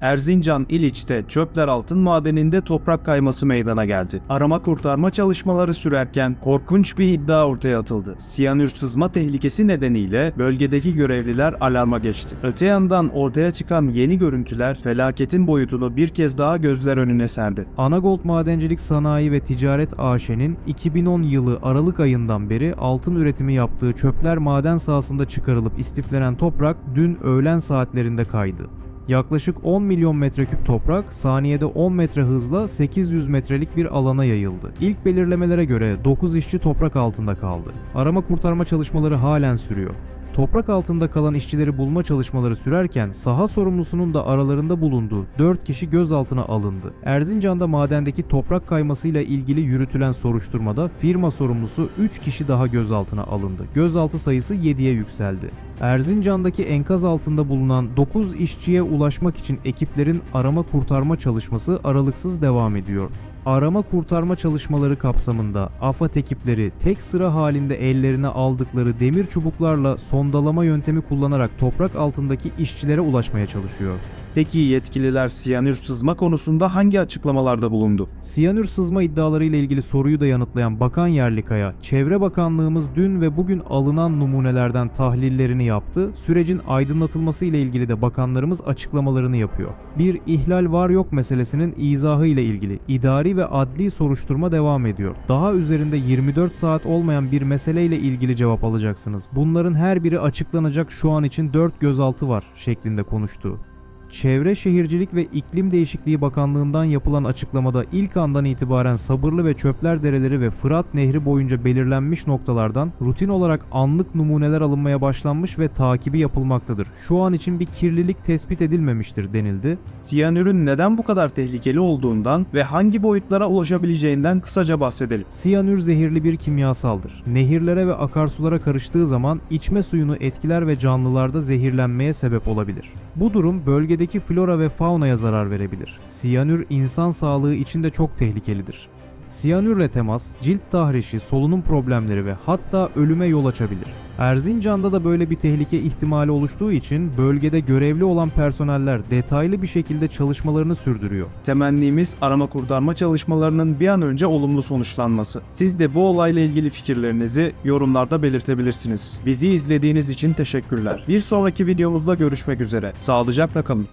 Erzincan İliç'te Çöpler Altın Madeni'nde toprak kayması meydana geldi. Arama kurtarma çalışmaları sürerken korkunç bir iddia ortaya atıldı. Siyanür sızma tehlikesi nedeniyle bölgedeki görevliler alarma geçti. Öte yandan ortaya çıkan yeni görüntüler felaketin boyutunu bir kez daha gözler önüne serdi. Anagold Madencilik Sanayi ve Ticaret AŞ'nin 2010 yılı Aralık ayından beri altın üretimi yaptığı çöpler maden sahasında çıkarılıp istiflenen toprak dün öğlen saatlerinde kaydı. Yaklaşık 10 milyon metreküp toprak saniyede 10 metre hızla 800 metrelik bir alana yayıldı. İlk belirlemelere göre 9 işçi toprak altında kaldı. Arama kurtarma çalışmaları halen sürüyor. Toprak altında kalan işçileri bulma çalışmaları sürerken saha sorumlusunun da aralarında bulunduğu 4 kişi gözaltına alındı. Erzincan'da madendeki toprak kaymasıyla ilgili yürütülen soruşturmada firma sorumlusu 3 kişi daha gözaltına alındı. Gözaltı sayısı 7'ye yükseldi. Erzincan'daki enkaz altında bulunan 9 işçiye ulaşmak için ekiplerin arama kurtarma çalışması aralıksız devam ediyor. Arama kurtarma çalışmaları kapsamında AFAD ekipleri tek sıra halinde ellerine aldıkları demir çubuklarla sondalama yöntemi kullanarak toprak altındaki işçilere ulaşmaya çalışıyor. Peki yetkililer siyanür sızma konusunda hangi açıklamalarda bulundu? Siyanür sızma iddiaları ile ilgili soruyu da yanıtlayan Bakan Yerlikaya, Çevre Bakanlığımız dün ve bugün alınan numunelerden tahlillerini yaptı. Sürecin aydınlatılması ile ilgili de bakanlarımız açıklamalarını yapıyor. Bir ihlal var yok meselesinin izahı ile ilgili idari ve adli soruşturma devam ediyor. Daha üzerinde 24 saat olmayan bir meseleyle ilgili cevap alacaksınız. Bunların her biri açıklanacak şu an için 4 gözaltı var şeklinde konuştu. Çevre Şehircilik ve İklim Değişikliği Bakanlığı'ndan yapılan açıklamada ilk andan itibaren Sabırlı ve Çöpler Dereleri ve Fırat Nehri boyunca belirlenmiş noktalardan rutin olarak anlık numuneler alınmaya başlanmış ve takibi yapılmaktadır. Şu an için bir kirlilik tespit edilmemiştir denildi. Siyanürün neden bu kadar tehlikeli olduğundan ve hangi boyutlara ulaşabileceğinden kısaca bahsedelim. Siyanür zehirli bir kimyasaldır. Nehirlere ve akarsulara karıştığı zaman içme suyunu etkiler ve canlılarda zehirlenmeye sebep olabilir. Bu durum bölgedeki flora ve faunaya zarar verebilir. Siyanür insan sağlığı için de çok tehlikelidir. Siyanürle temas, cilt tahrişi, solunum problemleri ve hatta ölüme yol açabilir. Erzincan'da da böyle bir tehlike ihtimali oluştuğu için bölgede görevli olan personeller detaylı bir şekilde çalışmalarını sürdürüyor. Temennimiz arama kurtarma çalışmalarının bir an önce olumlu sonuçlanması. Siz de bu olayla ilgili fikirlerinizi yorumlarda belirtebilirsiniz. Bizi izlediğiniz için teşekkürler. Bir sonraki videomuzda görüşmek üzere. Sağlıcakla kalın.